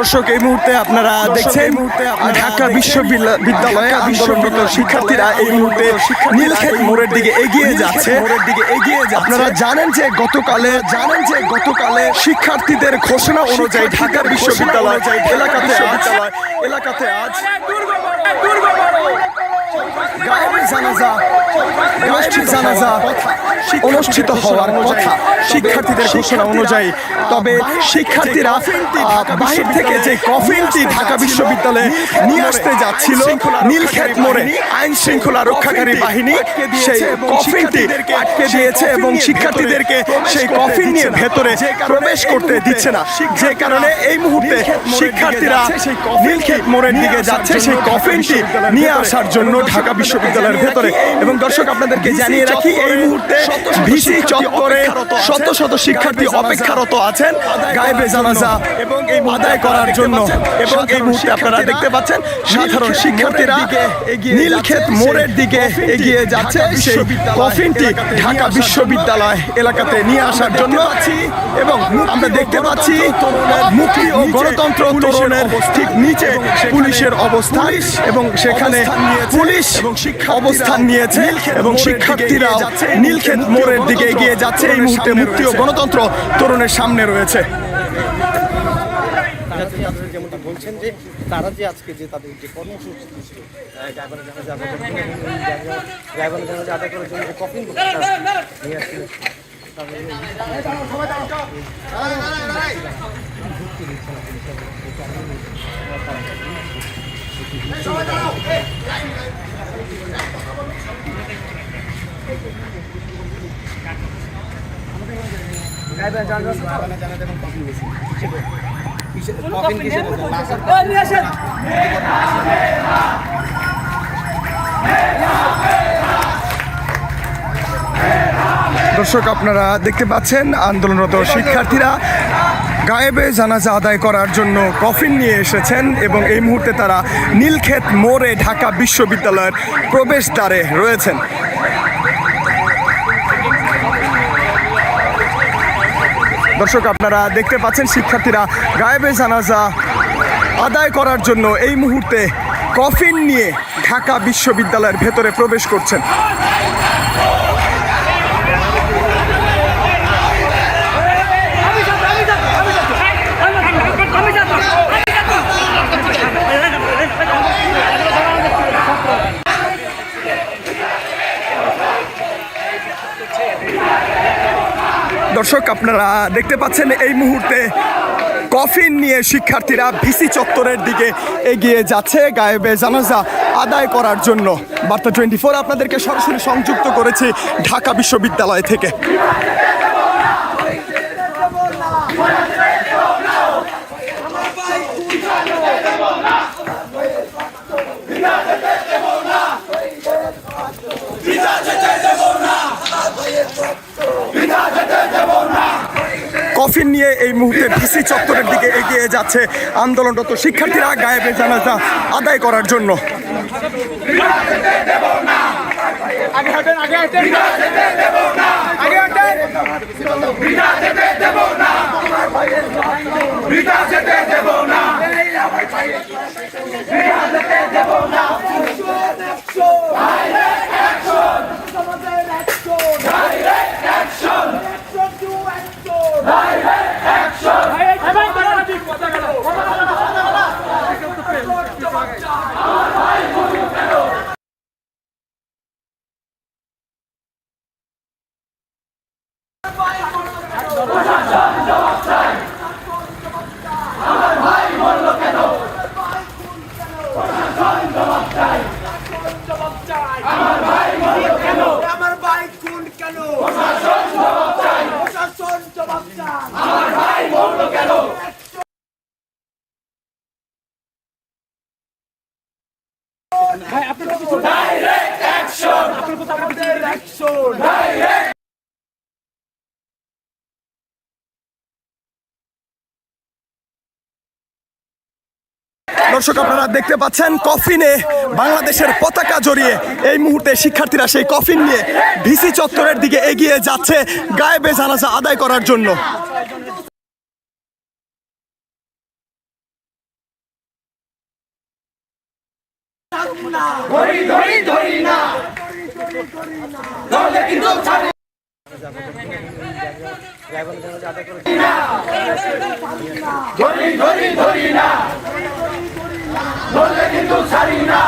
দর্শক এই মুহূর্তে আপনারা দেখছেন ঢাকা বিশ্ববিদ্যালয়ে আন্দোলনরত শিক্ষার্থীরা এই মুহূর্তে নীলক্ষেত মোড়ের দিকে এগিয়ে যাচ্ছে। মোড়ের দিকে এগিয়ে আপনারা জানেন যে গতকালে জানেন যে গতকালে শিক্ষার্থীদের ঘোষণা অনুযায়ী ঢাকা বিশ্ববিদ্যালয় এলাকাতে আজ এলাকাতে আজ গায়েবী জানাজা গায়েবী জানাজা অনুষ্ঠিত হওয়ার কথা শিক্ষার্থীদের ঘোষণা অনুযায়ী তবে শিক্ষার্থীরা বাহির থেকে যে কফিনটি ঢাকা বিশ্ববিদ্যালয়ে নিয়ে আসতে যাচ্ছিল নীলক্ষেত মোড়ে আইন শৃঙ্খলা রক্ষাকারী বাহিনী সেই কফিনটি আটকে দিয়েছে এবং শিক্ষার্থীদেরকে সেই কফিন নিয়ে ভেতরে প্রবেশ করতে দিচ্ছে না। যে কারণে এই মুহূর্তে শিক্ষার্থীরা নীলক্ষেত মোড়ের দিকে যাচ্ছে সেই কফিনটি নিয়ে আসার জন্য ঢাকা বিশ্ববিদ্যালয়ের ভেতরে। এবং দর্শক আপনাদেরকে জানিয়ে রাখি এই মুহূর্তে ভিসি চত্বরে শত শত শিক্ষার্থী অপেক্ষারত আছেন গায়েবে জানাজা এবং এই আদায় করার জন্য। এবং এই মুহূর্তে আপনারা দেখতে পাচ্ছেন সাধারণ শিক্ষার্থীরা নীলক্ষেত মোড়ের দিকে এগিয়ে যাচ্ছে সেই কফিনটি ঢাকা বিশ্ববিদ্যালয় এলাকাতে নিয়ে আসার জন্য এবং আমরা দেখতে পাচ্ছি মুক্তি ও গণতন্ত্র তরুণের ঠিক নিচে পুলিশের অবস্থান এবং সেখানে পুলিশ অবস্থান নিয়েছে এবং শিক্ষার্থীরা নীলক্ষেত মোড়ের দিকে এগিয়ে যাচ্ছে এই মুহূর্তে মুক্তি ও গণতন্ত্র তরুণের সামনে রয়েছে যেমনটা বলছেন যে তারা যে আজকে যে তাদের যে কর্মসূচি ছিল ড্রাইভারের জানা যাবে ড্রাইভারের জানা আদায় করার জন্য যে কফিন নিয়ে আসছিলেন ড্রাইভার জানা জানা যেমন কফিন গেছে কফিন কিসের দর্শক, আপনারা দেখতে পাচ্ছেন আন্দোলনরত শিক্ষার্থীরা গায়েবে জানাজা আদায় করার জন্য কফিন নিয়ে এসেছেন এবং এই মুহূর্তে তারা নীলক্ষেত মোড়ে ঢাকা বিশ্ববিদ্যালয়ের প্রবেশদ্বারে রয়েছেন। দর্শক, আপনারা দেখতে পাচ্ছেন শিক্ষার্থীরা গায়েবে জানাজা আদায় করার জন্য এই মুহূর্তে কফিন নিয়ে ঢাকা বিশ্ববিদ্যালয়ের ভেতরে প্রবেশ করছেন। দর্শক, আপনারা দেখতে পাচ্ছেন এই মুহূর্তে কফিন নিয়ে শিক্ষার্থীরা ভিসি চত্বরের দিকে এগিয়ে যাচ্ছে গায়েবে জানাজা আদায় করার জন্য। বার্তা টোয়েন্টি ফোর আপনাদেরকে সরাসরি সংযুক্ত করেছি ঢাকা বিশ্ববিদ্যালয় থেকে। কফিন নিয়ে এই মুহূর্তে ভিসি চত্বরের দিকে এগিয়ে যাচ্ছে আন্দোলনরত শিক্ষার্থীরা গায়েবে জানাজা আদায় করার জন্য। দর্শক, আপনারা দেখতে পাচ্ছেন কফিনে বাংলাদেশের পতাকা জড়িয়ে এই মুহূর্তে শিক্ষার্থীরা সেই কফিন নিয়ে ভিসি চত্বরের দিকে এগিয়ে যাচ্ছে গায়েবে জানাজা আদায় করার জন্য। ধরি ধরি ধরি না ধরলে কিন্তু ছাড়ি করে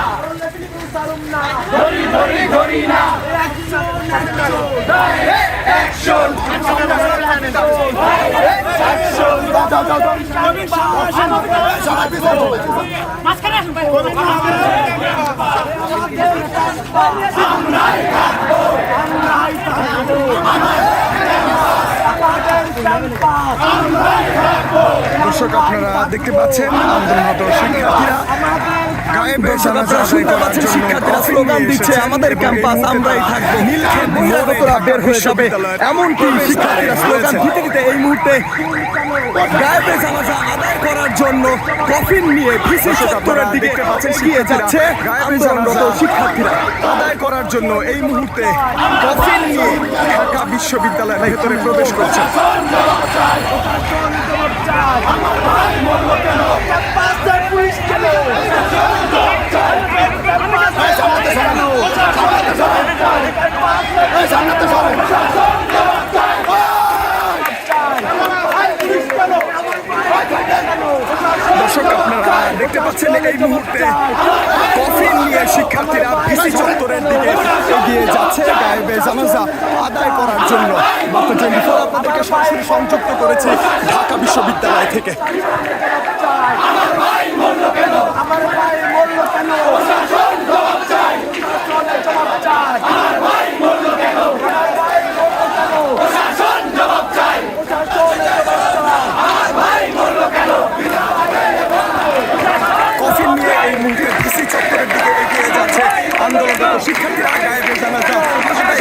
ধরি ধরি ধরি না। ধরলে কিন্তু ছাড়ি না ধরি ধরি ধরি না অ্যাকশন দর্শক আপনারা দেখতে পাচ্ছেন আন্দোলনরত শিক্ষার্থীরা আমাদের ক্যাম্পাস আমরাই থাকব। বহিরাগতরা বের হয়ে যাবে এমনকি শিক্ষার্থীরা স্লোগান দিতে দিতে এই মুহূর্তে গায়েবে জানাজা আদায় করার জন্য কফিন নিয়ে চত্বরের দিকে এগিয়ে যাচ্ছে আন্দোলনরত শিক্ষার্থীরা। আদায় করার জন্য এই মুহূর্তে কফিন নিয়ে ঢাকা বিশ্ববিদ্যালয়ের ভেতরে প্রবেশ করছে। পুলিশ কেন? পাচ্ছেন এই মুহূর্তে। কফি নিয়ে শিক্ষার্থীরা ভিসি চত্বরের দিকে এগিয়ে যাচ্ছে গায়েবে জানাজা আদায় করার জন্য। মাত্র টোয়েন্টি ফোর আপনাদেরকে সরাসরি সংযুক্ত করেছে ঢাকা বিশ্ববিদ্যালয় থেকে। আমার ভাই কেন? প্রশাসন জবাব চাই জবাব চাই আমার ভাই মরলো কেন আমার ভাই মরলো কেন প্রশাসন জবাব চাই প্রশাসন জবাব চাই আমার ভাই মরলো কেন কফিন নিয়ে এই মুহূর্তে ভিসি চত্বরের দিকে এগিয়ে যাচ্ছে আন্দোলনরত শিক্ষার্থীরা গায়েবে জানাজা আদায়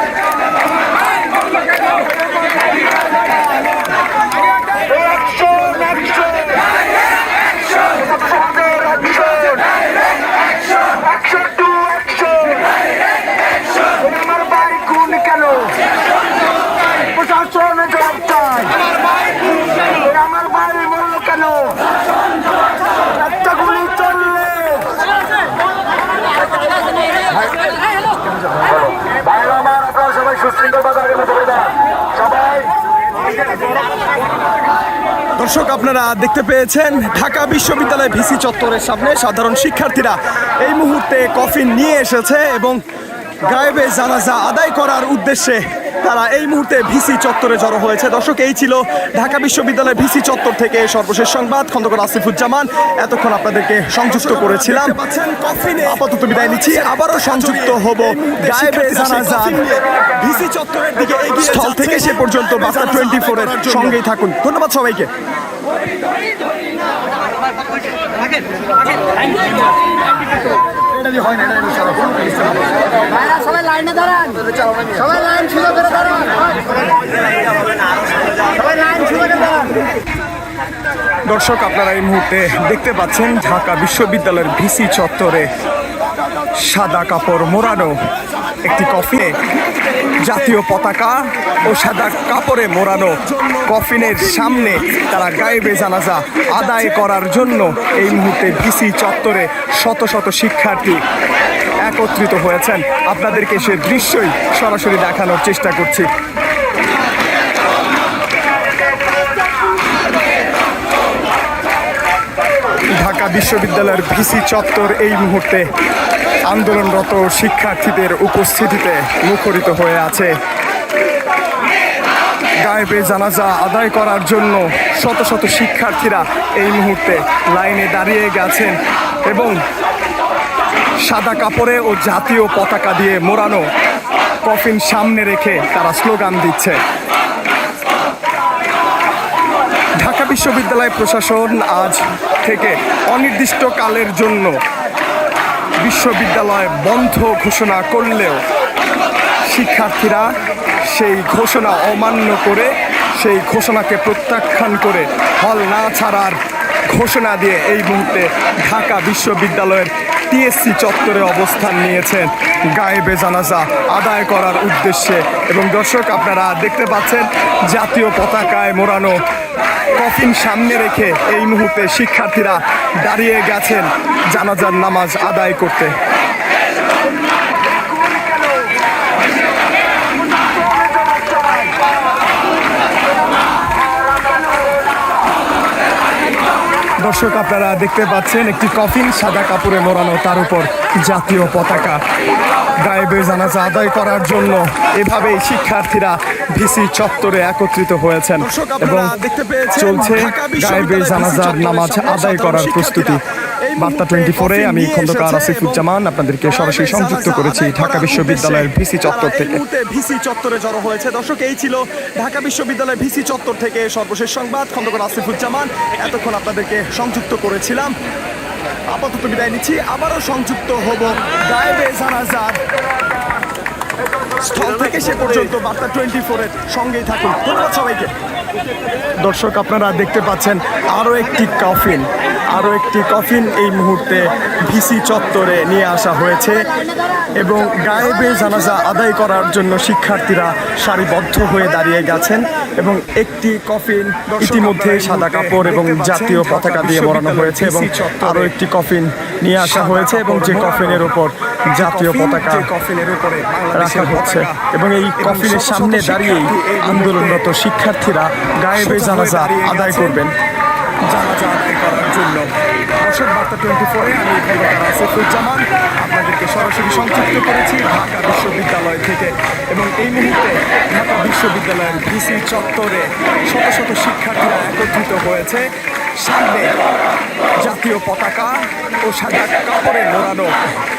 করার জন্য আমার ভাই খুন কেন প্রশাসন জবাব চাই আমার ভাই খুন কেন আমার ভাই মরলো কেন একটা গুলি চললে ভাইরা আমার আপনারা সবাই সুশৃঙ্খল ভাবে আগে মতো করে দেন সবাই দর্শক, আপনারা দেখতে পেয়েছেন ঢাকা বিশ্ববিদ্যালয় ভিসি চত্বরের সামনে সাধারণ শিক্ষার্থীরা এই মুহূর্তে কফিন নিয়ে এসেছে এবং গায়েবে জানাজা আদায় করার উদ্দেশ্যে তারা এই মুহূর্তে ভিসি চত্বরে জড়ো হয়েছে দর্শক এই ছিল ঢাকা বিশ্ববিদ্যালয় ভিসি চত্বর থেকে সর্বশেষ সংবাদ খন্দকার আসিফুজ্জামান এতক্ষণ আপনাদেরকে সংযুক্ত করেছিলাম আপাতত বিদায় নিচ্ছি আবারও সংযুক্ত হব গায়েবে জানাজা ভিসি চত্বরের দিকে স্থল থেকে সে পর্যন্ত বার্তা টোয়েন্টি ফোরের সঙ্গেই থাকুন ধন্যবাদ সবাইকে সবাই লাইনে দাঁড়ান। সবাই লাইন ছিল করে দাঁড়ান। সবাই লাইন ছিল করে দাঁড়ান। দর্শক আপনারা এই মুহূর্তে দেখতে পাচ্ছেন ঢাকা বিশ্ববিদ্যালয়ের ভিসি চত্বরে সাদা কাপড় মোড়ানো একটি কফিনে জাতীয় পতাকা ও সাদা কাপড়ে মোড়ানো কফিনের সামনে তারা গায়েবে জানাজা আদায় করার জন্য এই মুহূর্তে ভিসি চত্বরে শত শত শিক্ষার্থী একত্রিত হয়েছেন। আপনাদেরকে সে দৃশ্যই সরাসরি দেখানোর চেষ্টা করছি। ঢাকা বিশ্ববিদ্যালয়ের ভিসি চত্বর এই মুহূর্তে আন্দোলনরত শিক্ষার্থীদের উপস্থিতিতে মুখরিত হয়ে আছে। গায়েবে জানাজা আদায় করার জন্য শত শত শিক্ষার্থীরা এই মুহূর্তে লাইনে দাঁড়িয়ে গেছেন এবং সাদা কাপড়ে ও জাতীয় পতাকা দিয়ে মোড়ানো কফিন সামনে রেখে তারা স্লোগান দিচ্ছে। ঢাকা বিশ্ববিদ্যালয় প্রশাসন আজ থেকে অনির্দিষ্টকালের জন্য বিশ্ববিদ্যালয় বন্ধ ঘোষণা করলেও শিক্ষার্থীরা সেই ঘোষণা অমান্য করে, সেই ঘোষণাকে প্রত্যাখ্যান করে হল না ছাড়ার ঘোষণা দিয়ে এই মুহূর্তে ঢাকা বিশ্ববিদ্যালয়ের টিএসসি চত্বরে অবস্থান নিয়েছেন। গায়েবে জানাজা আদায় করার উদ্দেশ্যে। এবং দর্শক, আপনারা দেখতে পাচ্ছেন, জাতীয় পতাকায় মোড়ানো কফিন সামনে রেখে এই মুহূর্তে শিক্ষার্থীরা দাঁড়িয়ে গেছেন জানাজার নামাজ আদায় করতে। দর্শক আপনারা দেখতে পাচ্ছেন একটি কফিন সাদা কাপড়ে মোড়ানো তার উপর জাতীয় পতাকা। গায়েবে জানাজা আদায় করার জন্য এভাবেই শিক্ষার্থীরা ভিসি চত্বরে একত্রিত হয়েছেন এবং চলছে গায়েবে জানাজার নামাজ আদায় করার প্রস্তুতি। বার্তা টোয়েন্টি ফোরে আমি খন্দকার আসিফুজ্জামান, আপনাদেরকে সরাসরি সংযুক্ত করেছি ঢাকা বিশ্ববিদ্যালয়ের ভিসি চত্বর থেকে। ভিসি চত্বরে জড়ো হয়েছে। দর্শক, এই ছিল ঢাকা বিশ্ববিদ্যালয়ের ভিসি চত্বর থেকে সর্বশেষ সংবাদ। খন্দকার আসিফুজ্জামান, এতক্ষণ আপনাদেরকে সংযুক্ত করেছিলাম। আপাতত বিদায় নিচ্ছি। আবারও সংযুক্ত হব গায়েবে জানাজার। স্থল থেকে সে পর্যন্ত বার্তা টোয়েন্টি ফোরের সঙ্গেই থাকুন। ধন্যবাদ সবাইকে। দর্শক আপনারা দেখতে পাচ্ছেন আরও একটি কফিন আরও একটি কফিন এই মুহূর্তে ভিসি চত্বরে নিয়ে আসা হয়েছে এবং গায়েবে জানাজা আদায় করার জন্য শিক্ষার্থীরা সারিবদ্ধ হয়ে দাঁড়িয়ে গেছেন এবং একটি কফিন ইতিমধ্যে সাদা কাপড় এবং জাতীয় পতাকা দিয়ে মোড়ানো হয়েছে এবং আরও একটি কফিন নিয়ে আসা হয়েছে এবং যে কফিনের ওপর জাতীয় পতাকা কফিনের উপরে রাখা হচ্ছে এবং এই কফিনের সামনে দাঁড়িয়েই আন্দোলনরত শিক্ষার্থীরা গায়েবে জানাজা আদায় করবেন। জানাজা আদায় করার জন্য। দর্শক বার্তা টোয়েন্টি ফোরে আমি আসিফুজ্জামান। আপনাদেরকে সরাসরি সংযুক্ত করেছি ঢাকা বিশ্ববিদ্যালয় থেকে। এবং এই মুহূর্তে ঢাকা বিশ্ববিদ্যালয়ের ভিসি চত্বরে শত শত শিক্ষার্থীরা একত্রিত হয়েছে। সামনে জাতীয় পতাকা ও সাদা কাপড়ে মোড়ানো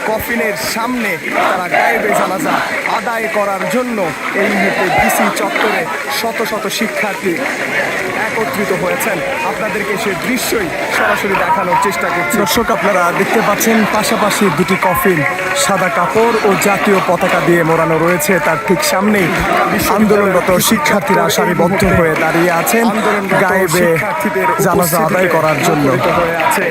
কফিনের সামনে তারা গায়েবে জানাজা আদায় করার জন্য এই মুহূর্তে ভিসি চত্বরে শত শত শিক্ষার্থী একত্রিত হয়েছেন। আপনাদেরকে সে দৃশ্যই সরাসরি দেখানোর চেষ্টা করছি। দর্শক আপনারা দেখতে পাচ্ছেন পাশাপাশি দুটি কফিন সাদা কাপড় ও জাতীয় পতাকা দিয়ে মোড়ানো রয়েছে। তার ঠিক সামনেই আন্দোলনরত শিক্ষার্থীরা সারিবদ্ধ হয়ে দাঁড়িয়ে আছেন। গায়েবে জানাজা আদায় করার জন্য। আছে।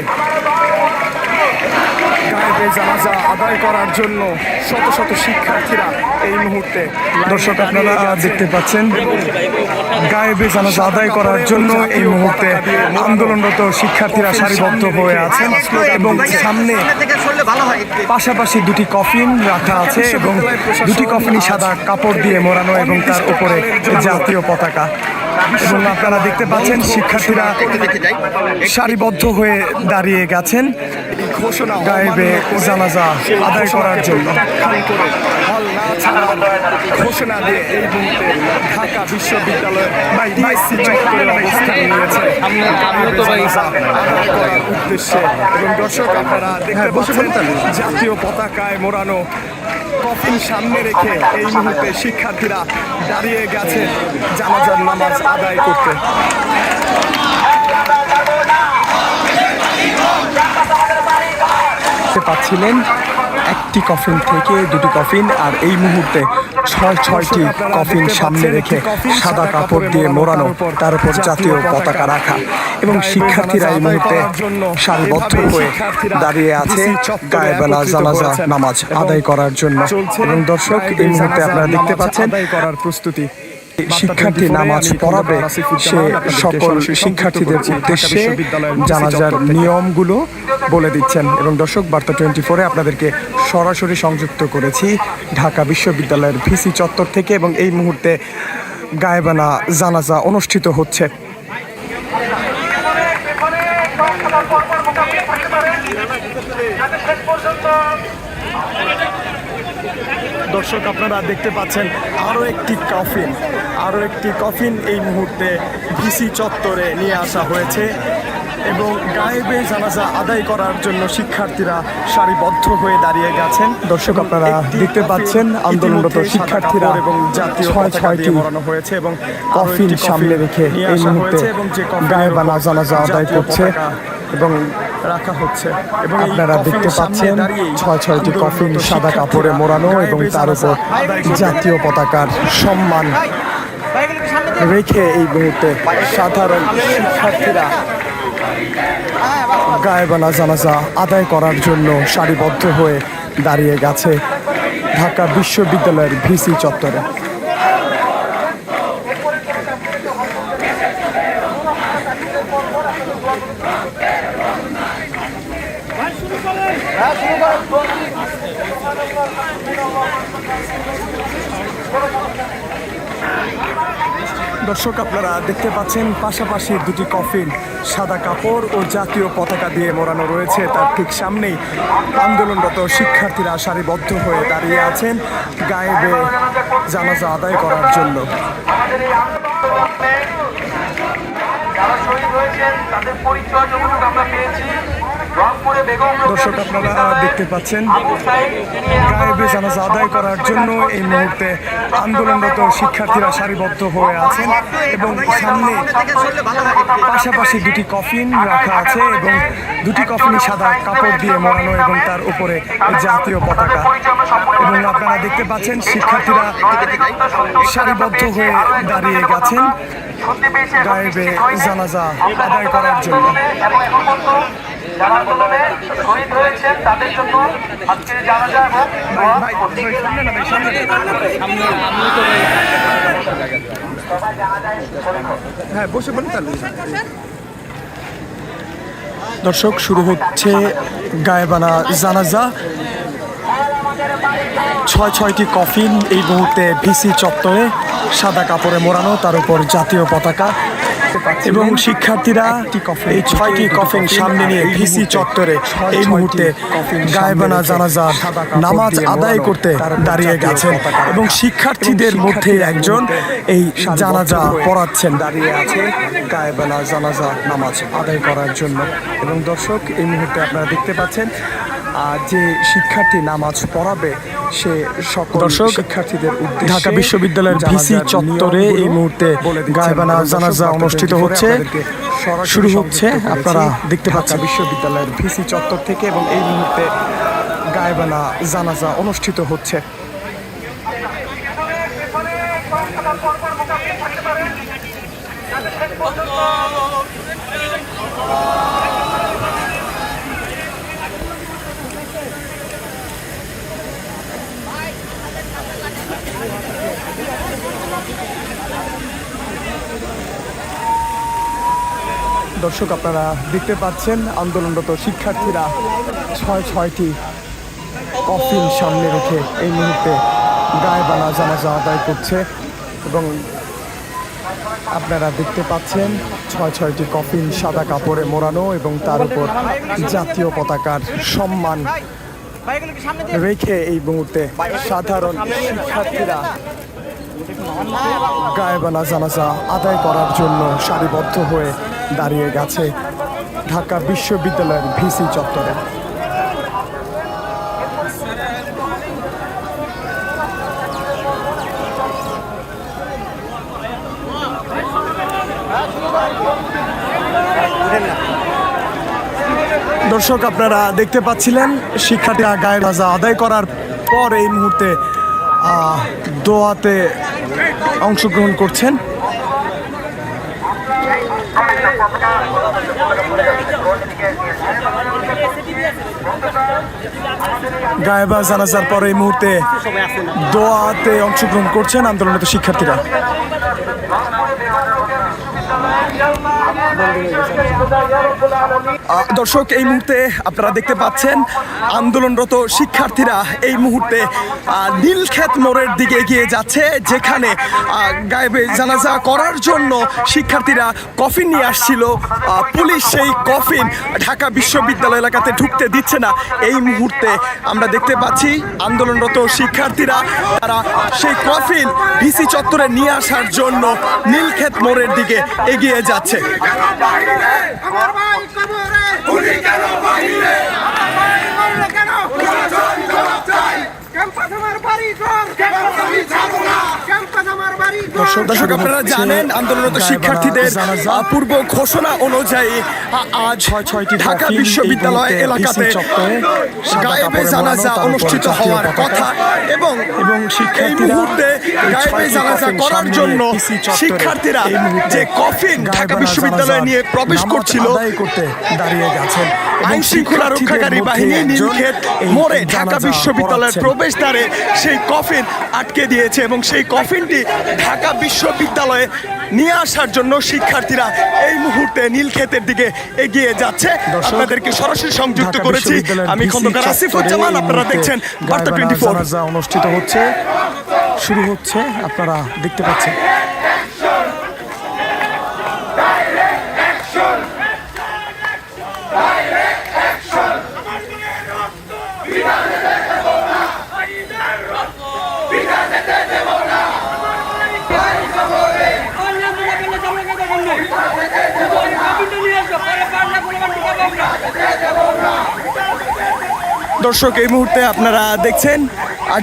জানাজা আদায় করার জন্য শত শত শিক্ষার্থীরা এই মুহূর্তে দর্শক আপনারা দেখতে পাচ্ছেন গায়েবে জানাজা আদায় করার জন্য এই মুহূর্তে আন্দোলনরত শিক্ষার্থীরা সারিবদ্ধ হয়ে আছেন এবং সামনে পাশাপাশি দুটি কফিন রাখা আছে এবং দুটি কফিনই সাদা কাপড় দিয়ে মোড়ানো এবং তার উপরে জাতীয় পতাকা এবং আপনারা দেখতে পাচ্ছেন শিক্ষার্থীরা সারিবদ্ধ হয়ে দাঁড়িয়ে গেছেন। গায়েবে জানাজা আদায় করার জন্য। ঘোষণা দিয়ে এই মুহূর্তে ঢাকা বিশ্ববিদ্যালয় ডিএসসি চত্বরে অবস্থান নিয়েছে জানাজা আদায় উদ্দেশ্যে। এবং দর্শক আপনারা দেখতে পাচ্ছেন জাতীয় পতাকায় মোড়ানো কফিন সামনে রেখে এই মুহূর্তে শিক্ষার্থীরা দাঁড়িয়ে গেছে জানাজার নামাজ আদায় করতে। পাচ্ছিলেন। একটি কফিন থেকে দুটি কফিন আর এই মুহূর্তে ছয় ছয়টি কফিন সামনে রেখে সাদা কাপড় দিয়ে মোড়ানো তার উপর জাতীয় পতাকা রাখা। এবং শিক্ষার্থীরা এই মুহূর্তে সারিবদ্ধ হয়ে দাঁড়িয়ে আছে গায়েবেলা জানাজা নামাজ আদায় করার জন্য। এবং দর্শক এই মুহূর্তে আপনারা দেখতে পাচ্ছেন করার প্রস্তুতি। শিক্ষার্থী নামাজ পড়াবে সে সকল শিক্ষার্থীদের উদ্দেশ্যে জানাজার নিয়মগুলো বলে দিচ্ছেন। এবং দর্শক বার্তা টোয়েন্টি ফোরে আপনাদেরকে সরাসরি সংযুক্ত করেছি ঢাকা বিশ্ববিদ্যালয়ের ভিসি চত্বর থেকে এবং এই মুহূর্তে গায়েবানা জানাজা অনুষ্ঠিত হচ্ছে। দর্শক আপনারা দেখতে পাচ্ছেন আরও একটি কফিন আরও একটি কফিন এই মুহূর্তে ভিসি চত্বরে নিয়ে আসা হয়েছে এবং গায়েবে জানাজা আদায় করার জন্য শিক্ষার্থীরা সারিবদ্ধ হয়ে দাঁড়িয়ে গেছেন। দর্শক আপনারা দেখতে পাচ্ছেন আন্দোলনরত শিক্ষার্থীরা এবং জাতীয় ছয় ছয়টি মোড়ানো হয়েছে এবং কফিন সামনে রেখে এই মুহূর্তে গায়েবানা জানাজা আদায় করছে এবং রাখা হচ্ছে। এবং আপনারা দেখতে পাচ্ছেন ছয় ছয়টি কফিন সাদা কাপড়ে মোড়ানো এবং তার উপর জাতীয় পতাকার সম্মান রেখে এই মুহূর্তে সাধারণ শিক্ষার্থীরা গায়েবানা জানাজা আদায় করার জন্য সারিবদ্ধ হয়ে দাঁড়িয়ে গেছে ঢাকা বিশ্ববিদ্যালয়ের ভিসি চত্বরে। দর্শক, আপনারা দেখতে পাচ্ছেন পাশাপাশি দুটি কফিন, সাদা কাপড় ও জাতীয় পতাকা দিয়ে মোড়ানো রয়েছে। তার ঠিক সামনেই আন্দোলনরত শিক্ষার্থীরা সারিবদ্ধ হয়ে দাঁড়িয়ে আছেন, গায়েবে জানাজা আদায় করার জন্য। আমরা পেয়েছি দর্শক আপনারা দেখতে পাচ্ছেন গায়েবে জানাজা আদায় করার জন্য এই মুহূর্তে আন্দোলনরত শিক্ষার্থীরা সারিবদ্ধ হয়ে আছেন এবং সামনে পাশাপাশি দুটি কফিন রাখা আছে এবং দুটি কফিনই সাদা কাপড় দিয়ে মোড়ানো এবং তার উপরে জাতীয় পতাকা। এবং আপনারা দেখতে পাচ্ছেন শিক্ষার্থীরা সারিবদ্ধ হয়ে দাঁড়িয়ে গেছেন গায়েবে জানাজা আদায় করার জন্য। যারা আন্দোলনে শহীদ হয়েছেন তাদের জন্য আজকে জানাজা এবং হ্যাঁ বসে বলুন দর্শক শুরু হচ্ছে গায়েবানা জানাজা। ছয় ছয়টি কফিন এই মুহূর্তে ভিসি চত্বরে সাদা কাপড়ে মোড়ানো তার উপর জাতীয় পতাকা। এবং শিক্ষার্থীরা এই ছয়টি কফিন সামনে নিয়ে ভিসি চত্বরে এই মুহূর্তে গায়েবানা জানাজা নামাজ আদায় করতে দাঁড়িয়ে গেছেন এবং শিক্ষার্থীদের মধ্যে একজন এই জানাজা পড়াচ্ছেন। দাঁড়িয়ে আছে গায়েবানা জানাজা নামাজ আদায় করার জন্য। এবং দর্শক এই মুহূর্তে আপনারা দেখতে পাচ্ছেন যে শিক্ষার্থী নামাজ পড়াবে সে সকল দর্শক, শিক্ষার্থীদের উদ্দেশ্যে ঢাকা বিশ্ববিদ্যালয়ের ভিসি চত্বরে এই মুহূর্তে গায়েবানা জানাজা অনুষ্ঠিত হচ্ছে। শুরু হচ্ছে, আপনারা দেখতে পাচ্ছেন। বিশ্ববিদ্যালয়ের ভিসি চত্বর থেকে এবং এই মুহূর্তে গায়েবানা জানাজা অনুষ্ঠিত হচ্ছে দর্শক আপনারা দেখতে পাচ্ছেন, আন্দোলনরত শিক্ষার্থীরা ছয় ছয়টি কফিন সামনে রেখে এই মুহূর্তে গায়ে বানা জানাজা আদায় করছে এবং আপনারা দেখতে পাচ্ছেন ছয় ছয়টি কফিন সাদা কাপড়ে মোড়ানো এবং তার উপর জাতীয় পতাকার সম্মান রেখে এই মুহূর্তে সাধারণ শিক্ষার্থীরা গায়েবানা জানাজা আদায় করার জন্য সারিবদ্ধ হয়ে দাঁড়িয়ে গেছে ঢাকা বিশ্ববিদ্যালয়ের ভিসি চত্বরে। দর্শক, আপনারা দেখতে পাচ্ছিলেন, শিক্ষার্থীরা গায়ে রাজা আদায় করার পর এই মুহূর্তে দোয়াতে অংশগ্রহণ করছেন। গায়েবা জানাজার পর এই মুহূর্তে দোয়াতে অংশগ্রহণ করছেন আন্দোলনরত শিক্ষার্থীরা। দর্শক, এই মুহূর্তে আপনারা দেখতে পাচ্ছেন, আন্দোলনরত শিক্ষার্থীরা এই মুহূর্তে নীলক্ষেত মোড়ের দিকে এগিয়ে যাচ্ছে, যেখানে গায়েবে জানাজা করার জন্য শিক্ষার্থীরা কফিন নিয়ে আসছিল। পুলিশ সেই কফিন ঢাকা বিশ্ববিদ্যালয় এলাকাতে ঢুকতে দিচ্ছে না। এই মুহূর্তে আমরা দেখতে পাচ্ছি, আন্দোলনরত শিক্ষার্থীরা, তারা সেই কফিন ভিসি চত্বরে নিয়ে আসার জন্য নীলক্ষেত মোড়ের দিকে এগিয়ে যাচ্ছে। আমার ভাই কবরে। উনি কেন বাহিরে? মরলো কেন? প্রশাসন জবাব চাই। ক্যাম্পাস আমার বাড়ি ঘর? ক্যাম্পাস আমি ছাড়বো না ক্যাম্পাস আমার বাড়ি ঘর দর্শক আপনারা জানেন আন্দোলনরত শিক্ষার্থীদের পূর্ব ঘোষণা অনুযায়ী আজ ছয় ছয়টি ঢাকা বিশ্ববিদ্যালয় এলাকাতে গায়েবে জানাজা অনুষ্ঠিত হওয়ার কথা এবং এবং শিক্ষার্থীরা গায়েবে জানাজা করার জন্য শিক্ষার্থীরা যে কফিন ঢাকা বিশ্ববিদ্যালয়ে নিয়ে প্রবেশ করছিল করতে দাঁড়িয়ে গেছেন। আইন শৃঙ্খলা রক্ষাকারী বাহিনী নীলক্ষেত মোড়ে ঢাকা বিশ্ববিদ্যালয়ের প্রবেশদ্বারে সেই কফিন আটকে দিয়েছে এবং সেই কফিনটি ঢাকা বিশ্ববিদ্যালয়ে নিয়ে আসার জন্য শিক্ষার্থীরা এই মুহূর্তে নীলক্ষেতের দিকে এগিয়ে যাচ্ছে। আপনাদেরকে সরাসরি সংযুক্ত করেছি। আমি খন্দকার আসিফুজ্জামান আপনারা দেখছেন বার্তা টোয়েন্টি ফোর। অনুষ্ঠিত হচ্ছে। শুরু হচ্ছে আপনারা দেখতে পাচ্ছেন। দর্শক, এই মুহূর্তে আপনারা দেখছেন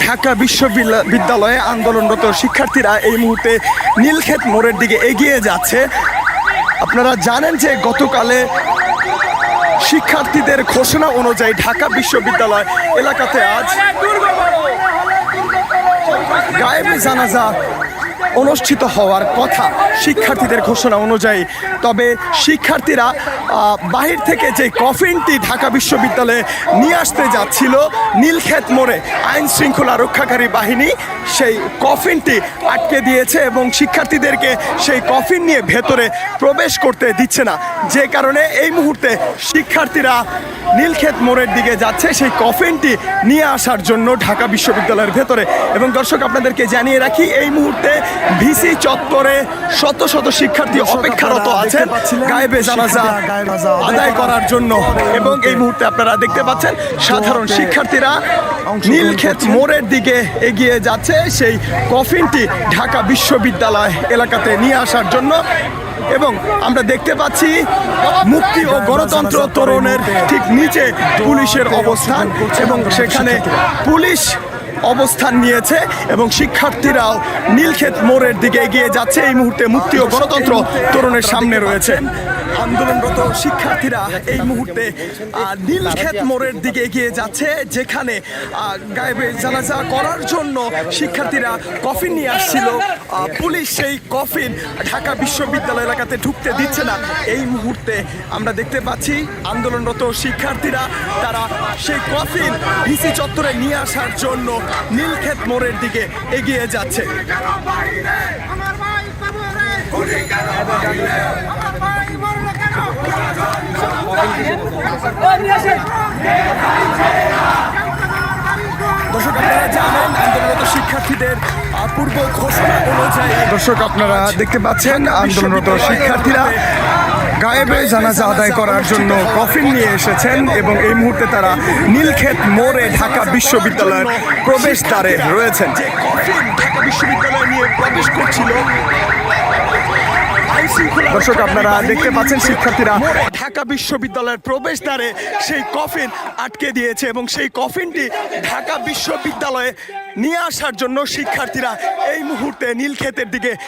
ঢাকা বিশ্ববিদ্যালয়ে আন্দোলনরত শিক্ষার্থীরা এই মুহূর্তে নীলক্ষেত মোড়ের দিকে এগিয়ে যাচ্ছে। আপনারা জানেন যে গতকালে শিক্ষার্থীদের ঘোষণা অনুযায়ী ঢাকা বিশ্ববিদ্যালয় এলাকাতে আজ গায়েবে জানাজা অনুষ্ঠিত হওয়ার কথা। শিক্ষার্থীদের ঘোষণা অনুযায়ী, তবে শিক্ষার্থীরা বাহির থেকে যে কফিনটি ঢাকা বিশ্ববিদ্যালয়ে নিয়ে আসতে যাচ্ছিল নীলক্ষেত মোড়ে, আইন শৃঙ্খলা রক্ষাকারী বাহিনী সেই কফিনটি আটকে দিয়েছে এবং শিক্ষার্থীদেরকে সেই কফিন নিয়ে ভেতরে প্রবেশ করতে দিচ্ছে না। যে কারণে এই মুহূর্তে শিক্ষার্থীরা নীলক্ষেত মোড়ের দিকে যাচ্ছে, সেই কফিনটি নিয়ে আসার জন্য ঢাকা বিশ্ববিদ্যালয়ের ভেতরে। এবং দর্শক, আপনাদেরকে জানিয়ে রাখি, এই মুহূর্তে ভিসি চত্বরে শত শত শিক্ষার্থী অপেক্ষারত আছেন। গায়েবে জানাজা আদায় করার জন্য। এবং এই মুহূর্তে আপনারা দেখতে পাচ্ছেন সাধারণ শিক্ষার্থীরা নীলক্ষেত। মোড়ের দিকে এগিয়ে যাচ্ছে। সেই কফিনটি ঢাকা বিশ্ববিদ্যালয় এলাকাতে নিয়ে আসার জন্য। এবং আমরা দেখতে পাচ্ছি মুক্তি ও গণতন্ত্র তরুণের ঠিক নিচে পুলিশের অবস্থান। এবং সেখানে পুলিশ অবস্থান নিয়েছে এবং শিক্ষার্থীরাও নীলক্ষেত মোড়ের দিকে এগিয়ে যাচ্ছে। এই মুহূর্তে মুক্তি ও গণতন্ত্র তরুণের সামনে রয়েছে। আন্দোলনরত শিক্ষার্থীরা এই মুহূর্তে নীলক্ষেত মোড়ের দিকে এগিয়ে যাচ্ছে, যেখানে গায়েবে জানাজা করার জন্য শিক্ষার্থীরা কফিন নিয়ে আসছিল। পুলিশ সেই কফিন ঢাকা বিশ্ববিদ্যালয় এলাকাতে ঢুকতে দিচ্ছে না। এই মুহূর্তে আমরা দেখতে পাচ্ছি আন্দোলনরত শিক্ষার্থীরা, তারা সেই কফিন ডিসি চত্বরে নিয়ে আসার জন্য নীলক্ষেত মোড়ের দিকে এগিয়ে যাচ্ছে। দর্শক আপনারা জানেন আন্দোলনরত শিক্ষার্থীদের পূর্ব ঘোষণা অনুযায়ী দর্শক আপনারা দেখতে পাচ্ছেন আন্দোলনরত শিক্ষার্থীরা গায়েবে জানাজা আদায় করার জন্য কফিন নিয়ে এসেছেন এবং এই মুহূর্তে তারা নীলক্ষেত মোড়ে ঢাকা বিশ্ববিদ্যালয়ের প্রবেশদ্বারে রয়েছেন। যে কফিন ঢাকা বিশ্ববিদ্যালয়ে নিয়ে প্রবেশ করছিল দর্শক আপনারা দেখতে পাচ্ছেন শিক্ষার্থীরা ঢাকা বিশ্ববিদ্যালয়ের প্রবেশদ্বারে সেই কফিন আটকে দিয়েছে এবং সেই কফিনটি ঢাকা বিশ্ববিদ্যালয়ে নিয়ে আসার জন্য শিক্ষার্থীরা এই মুহূর্তে নীলক্ষেতের দিকে